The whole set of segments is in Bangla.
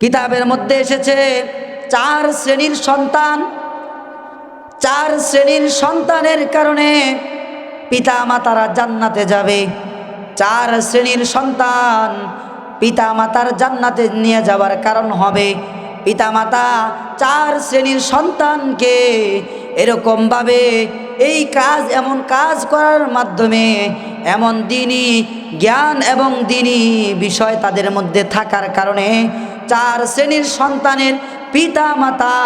কিতাবের মধ্যে এসেছে, চার শ্রেণির সন্তান। চার শ্রেণির সন্তানের কারণে পিতা মাতারা জান্নাতে যাবে। চার শ্রেণির সন্তান পিতা মাতার জান্নাতে নিয়ে যাওয়ার কারণ হবে। পিতা মাতা চার শ্রেণির সন্তানকে এরকমভাবে এই কাজ, এমন কাজ করার মাধ্যমে, এমন দিনই জ্ঞান এবং দিনই বিষয় তাদের মধ্যে থাকার কারণে চার শ্রেণির সন্তানের পিতা মাতা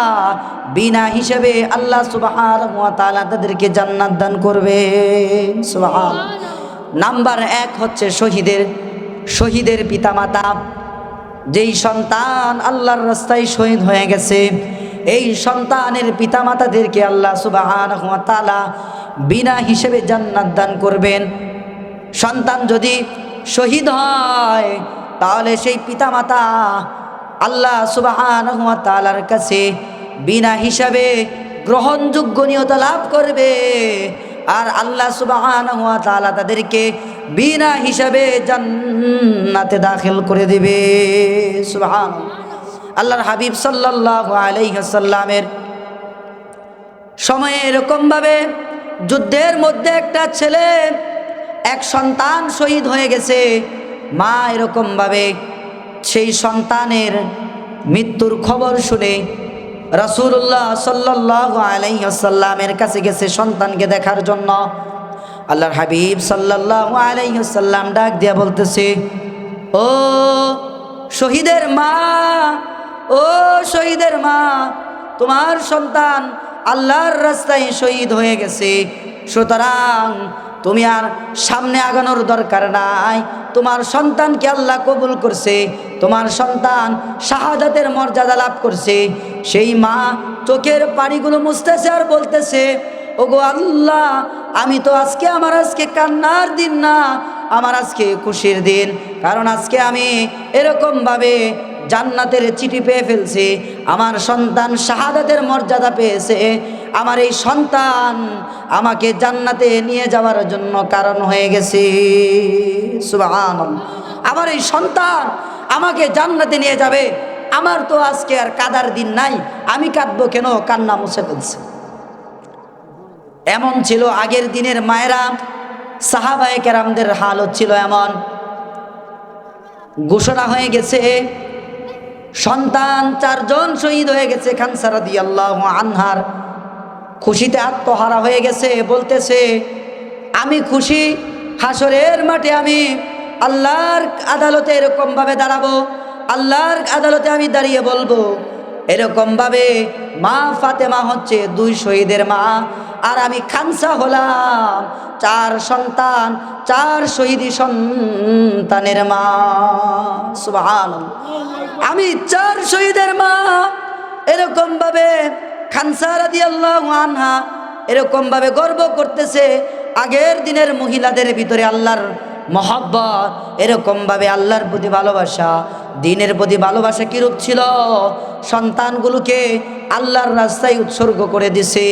বিনা হিসেবে আল্লাহ সুবাহ তাদেরকে জান্নাত দান করবে। সুবহান। নাম্বার এক হচ্ছে শহীদের শহীদের পিতা মাতা যেই সন্তান আল্লাহর রাস্তায় শহীদ হয়ে গেছে, এই সন্তানের পিতা মাতাদেরকে আল্লাহ সুবাহ বিনা হিসেবে জান্নাত দান করবেন। সন্তান যদি শহীদ হয়, তাহলে সেই পিতামাতা আল্লাহ সুবাহর কাছে বিনা হিসাবে গ্রহণযোগ্য নিয়তা লাভ করবে। আর আল্লাহ সুবাহ তাদেরকে বিনা হিসাবে জান্নাতে দাখিল করে দেবে। সুবাহান আল্লাহর হাবিব সাল্লাহ আলাইসাল্লামের সময়ে এরকমভাবে যুদ্ধের মধ্যে একটা ছেলে, এক সন্তান শহীদ হয়ে গেছে। মা এরকমভাবে সেই সন্তানের মৃত্যুর খবর শুনে রসুল্লাহ সাল্লাহ আলাইসাল্লামের কাছে গেছে সন্তানকে দেখার জন্য। আল্লাহর হাবিব সাল্লাহ আলাইসাল্লাম ডাক দিয়া বলতেছে, ও শহীদের মা, ও শহীদের মা, তোমার সন্তান আল্লাহর রাস্তায় শহীদ হয়ে গেছে। সুতরাং তুমি আর সামনে আগানোর দরকার নাই। তোমার সন্তানকে আল্লাহ কবুল করছে, তোমার সন্তান শাহাদাতের মর্যাদা লাভ করছে। সেই মা চোখের পানিগুলো মুছতেছে আর বলতেছে, ওগো আল্লাহ, আমি তো আজকে, আমার আজকে কান্নার দিন না, আমার আজকে খুশির দিন। কারণ আজকে আমি এরকমভাবে জান্নাতের চিঠি পেয়ে ফেলছে। আমার সন্তান শাহাদাতের মর্যাদা পেয়েছে। আমার এই সন্তান আমাকে জান্নাতে নিয়ে যাওয়ার জন্য কারণ হয়ে গেছে। সুবাহান আমার এই সন্তান আমাকে জান্নাতে নিয়ে যাবে। আমার তো আজকে আর কাদার দিন নাই। আমি কাঁদবো কেন? কান্না মুছে ফেলছে। এমন ছিল আগের দিনের মায়েরা। সাহাবায়ে কেরামদের হাল হচ্ছিল এমন। ঘোষণা হয়ে গেছে সন্তান চারজন শহীদ হয়ে গেছে খানসারাদি আল্লাহ আনহার। খুশিতে আত্মহারা হয়ে গেছে, বলতেছে, আমি খুশি হাসরের মাঠে আমি আল্লাহর আদালতে এরকমভাবে দাঁড়াবো, আল্লাহর আদালতে আমি দাঁড়িয়ে বলব। এরকমভাবে মা ফাতেমা হচ্ছে দুই শহীদের মা, আর আমি খানসা হলাম চার সন্তান, চার শহীদি সন্তানের মা। সুবহান আমি চার শহীদের মা, এরকম ভাবে খানসারা দিয়ে আল্লাহ আনহা এরকম ভাবে গর্ব করতেছে আগের দিনের মহিলাদের ভিতরে আল্লাহর মহব্বত এরকমভাবে আল্লাহর প্রতি ভালোবাসা, দিনের প্রতি ভালোবাসা কীরূপ ছিল? সন্তানগুলোকে আল্লাহর রাস্তায় উৎসর্গ করে দিছে,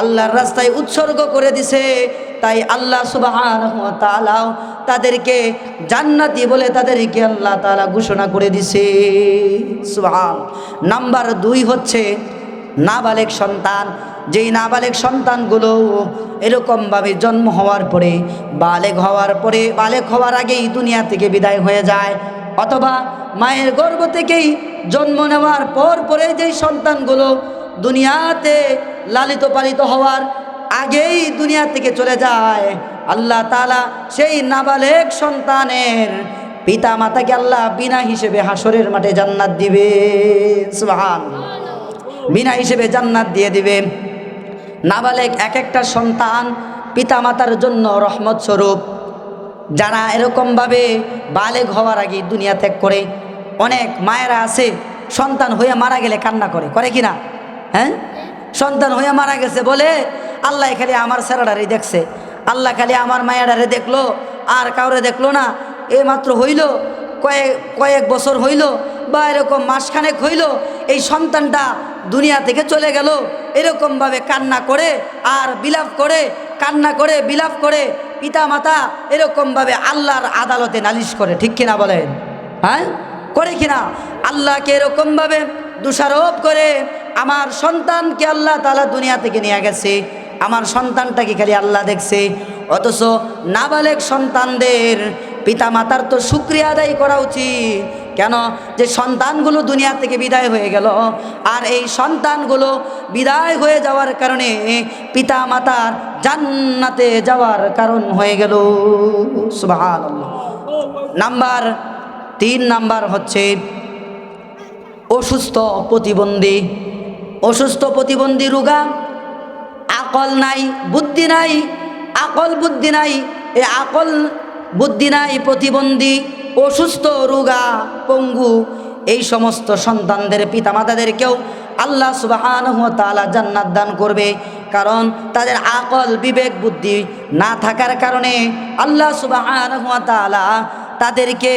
আল্লাহর রাস্তায় উৎসর্গ করে দিছে তাই আল্লাহ সুবাহ তাদেরকে জান্নাতি বলে তাদেরকে আল্লাহ তালা ঘোষণা করে দিছে। সুবাহ নাম্বার দুই হচ্ছে নাবালেক সন্তান। যেই নাবালেক সন্তানগুলো এরকমভাবে জন্ম হওয়ার পরে, বালেক হওয়ার পরে, বালেক হওয়ার আগেই দুনিয়া থেকে বিদায় হয়ে যায়, অথবা মায়ের গর্ভ থেকেই জন্ম নেওয়ার পর পরে যেই সন্তানগুলো দুনিয়াতে লালিত পালিত হওয়ার আগেই দুনিয়া থেকে চলে যায়। আল্লাহ তালা সেই নাবালেক সন্তানের পিতা মাতাকে আল্লাহ বিনা হিসেবে হাসরের মাঠে জান্নাত দিবে। সুবহান বিনা হিসেবে জান্নাত দিয়ে দিবে। নাবালেক এক একটা সন্তান পিতা মাতার জন্য রহমত স্বরূপ। যারা এরকমভাবে বালেক হওয়ার আগে দুনিয়া ত্যাগ করে, অনেক মায়েরা আছে, সন্তান হয়ে মারা গেলে কান্না করে। করে কি না? হ্যাঁ? সন্তান হয়ে মারা গেছে বলে আল্লাহ খালি আমার স্যারাডারে দেখছে। আল্লাহ খালি আমার মায়েরারে দেখল, আর কাউরে দেখল না। এ মাত্র হইল, কয়েক কয়েক বছর হইল, বা এরকম মাসখানেক হইল, এই সন্তানটা দুনিয়া থেকে চলে গেল। এরকমভাবে কান্না করে, আর বিলাপ করে, কান্না করে, বিলাপ করে পিতা মাতা এরকমভাবে আল্লাহর আদালতে নালিশ করে, ঠিক কিনা বলেন? হ্যাঁ? করে কিনা? আল্লাহকে এরকমভাবে দোষারোপ করে, আমার সন্তানকে আল্লাহ তালা দুনিয়া থেকে নিয়ে গেছে। আমার সন্তানটাকে খালি আল্লাহ দেখছে। অথচ নাবালেক সন্তানদের পিতা মাতার তো শুক্রিয়া আদায় করা উচিত। কেন? যে সন্তানগুলো দুনিয়া থেকে বিদায় হয়ে গেল, আর এই সন্তানগুলো বিদায় হয়ে যাওয়ার কারণে পিতা মাতার জান্নাতে যাওয়ার কারণ হয়ে গেল। সুবহানাল্লাহ। নাম্বার তিন নাম্বার হচ্ছে অসুস্থ প্রতিবন্ধী। অসুস্থ প্রতিবন্ধী রোগা আকল নাই, বুদ্ধি নাই, আকল বুদ্ধি নাই, এ আকল বুদ্ধি নাই প্রতিবন্ধী, অসুস্থ, রোগা, পঙ্গু, এই সমস্ত সন্তানদের পিতামাতাদেরকেও আল্লাহ সুবাহান তালা জান্নাত দান করবে। কারণ তাদের আকল, বিবেক, বুদ্ধি না থাকার কারণে আল্লাহ সুবাহান তালা তাদেরকে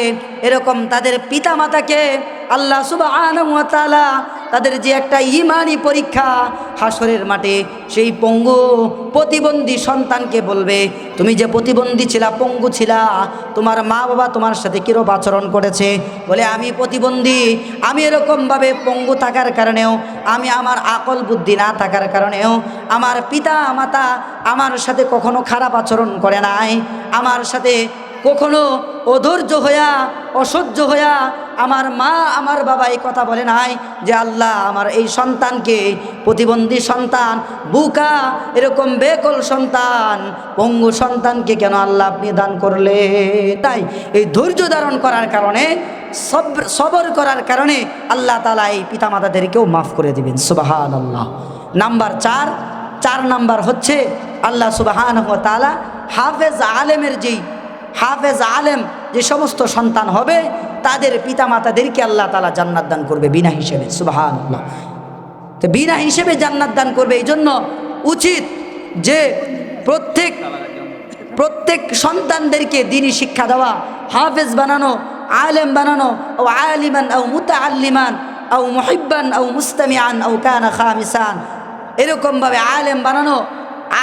এরকম তাদের পিতামাতাকে আল্লাহ সুবাহান তালা তাদের যে একটা ইমানি পরীক্ষা হাসরের মাঠে, সেই পঙ্গু প্রতিবন্ধী সন্তানকে বলবে, তুমি যে প্রতিবন্ধী ছিলা, পঙ্গু ছিলা, তোমার মা বাবা তোমার সাথে কিরূপ আচরণ করেছে? বলে, আমি প্রতিবন্ধী, আমি এরকমভাবে পঙ্গু থাকার কারণেও, আমি আমার আকল বুদ্ধি না থাকার কারণেও, আমার পিতা মাতা আমার সাথে কখনো খারাপ আচরণ করে নাই, আমার সাথে কখনো অধৈর্য হইয়া, অসহ্য হইয়া আমার মা, আমার বাবা এই কথা বলে নাই যে আল্লাহ আমার এই সন্তানকে, প্রতিবন্ধী সন্তান, বুকা, এরকম বেকল সন্তান, পঙ্গু সন্তানকে কেন আল্লাহ আপনি দান করলে তাই এই ধৈর্য ধারণ করার কারণে, সব- সবর করার কারণে আল্লাহ তালা এই পিতামাতাদেরকেও মাফ করে দিবেন সুবাহান আল্লাহ নাম্বার চার চার নাম্বার হচ্ছে আল্লাহ সুবাহান তালা হাফেজ আলেমের যেই হাফেজ আলেম যে সমস্ত সন্তান হবে, তাদের পিতা মাতাদেরকে আল্লাহ তালা জান্নাত দান করবে বিনা হিসেবে সুবাহান তো বিনা হিসেবে জান্নাত দান করবে এই জন্য উচিত যে প্রত্যেক প্রত্যেক সন্তানদেরকে দিনই শিক্ষা দেওয়া, হাফেজ বানানো, আলেম বানানো, ও আলিমান, ও মুতা আল্লিমান ও মহিব্বান, ও মুস্তামিয়ান ও কানা খামিসান। এরকমভাবে আলেম বানানো,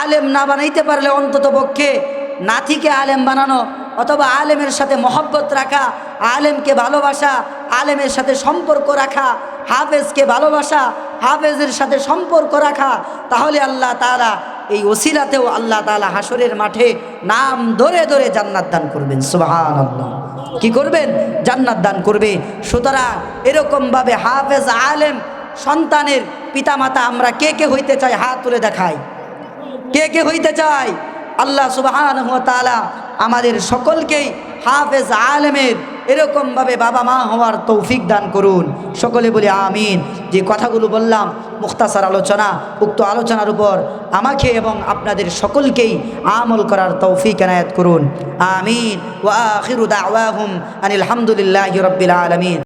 আলেম না বানাইতে পারলে অন্তত পক্ষে নাতিকে আলেম বানানো অথবা আলেমের সাথে মহব্বত রাখা, আলেমকে ভালোবাসা, আলেমের সাথে সম্পর্ক রাখা, হাফেজকে ভালোবাসা, হাফেজের সাথে সম্পর্ক রাখা, তাহলে আল্লাহ তারা এই ওসিলাতেও আল্লাহ তালা হাসরের মাঠে নাম ধরে ধরে জান্নাত দান করবেন। সুবাহান আল্লাহ কি করবেন? জান্নাত দান করবে। সুতরাং এরকমভাবে হাফেজ, আলেম সন্তানের পিতামাতা আমরা কে কে হইতে চাই? হাত তুলে দেখাই। কে কে হইতে চাই? আল্লাহ সুবাহান তালা আমাদের সকলকেই হাফেজ আলমের এরকমভাবে বাবা মা হওয়ার তৌফিক দান করুন। সকলে বলি আমিন। যে কথাগুলো বললাম মুক্তাসার আলোচনা, উক্ত আলোচনার উপর আমাকে এবং আপনাদের সকলকেই আমল করার তৌফিক এনায়ত করুন। আমিন। ওয়া আখিরু দাওয়াহুম আনিল হামদুলিল্লাহি রাব্বিল আলামিন।